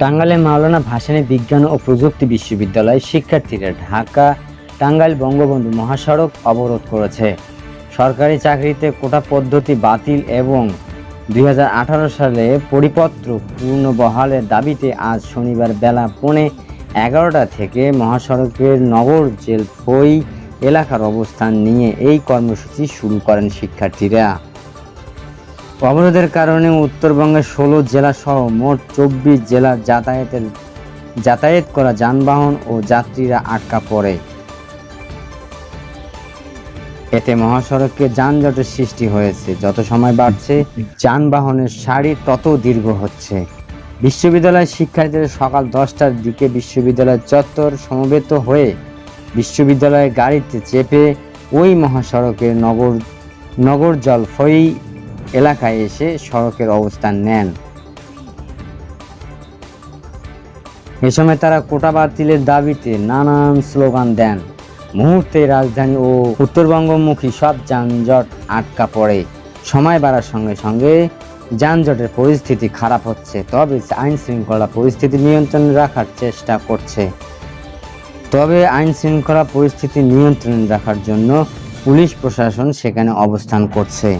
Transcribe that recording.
টাঙ্গাইলে মাওলানা ভাসানী বিজ্ঞান ও প্রযুক্তি বিশ্ববিদ্যালয়ের শিক্ষার্থীরা ঢাকা টাঙ্গাইল বঙ্গবন্ধু মহাসড়ক অবরোধ করেছে। সরকারি চাকরিতে কোটা পদ্ধতি বাতিল এবং দুই হাজার আঠারো সালে পরিপত্র পূর্ণ বহালের দাবিতে আজ শনিবার বেলা পৌনে এগারোটা থেকে মহাসড়কের নগর জেল ফই এলাকার অবস্থান নিয়ে এই কর্মসূচি শুরু করেন শিক্ষার্থীরা। অবরোধের কারণে উত্তরবঙ্গের ষোলো জেলা সহ মোট চব্বিশ জেলা যাতায়াতের, যাতায়াত করা যানবাহন ও যাত্রীরা আটকা পড়ে। এতে মহাসড়কে যানজটের সৃষ্টি হয়েছে। যত সময় বাড়ছে, যানবাহনের সারি তত দীর্ঘ হচ্ছে। বিশ্ববিদ্যালয়ের শিক্ষার্থীরা সকাল দশটার দিকে বিশ্ববিদ্যালয় চত্বর সমবেত হয়ে বিশ্ববিদ্যালয়ের গাড়িতে চেপে ওই মহাসড়কের নগর নগর জল জলফই এলাকায় এসে সড়কের অবস্থান নেন। এ সময় তারা কোটা বাতিলের দাবিতে নানান স্লোগান দেন। মুহূর্তে রাজধানী ও উত্তরবঙ্গমুখী সব যানজট আটকা পড়ে। সময় বাড়ার সঙ্গে সঙ্গে যানজটের পরিস্থিতি খারাপ হচ্ছে, তবে আইন শৃঙ্খলা পরিস্থিতি নিয়ন্ত্রণে রাখার চেষ্টা করছে। তবে আইন শৃঙ্খলা পরিস্থিতি নিয়ন্ত্রণে রাখার জন্য পুলিশ প্রশাসন সেখানে অবস্থান করছে।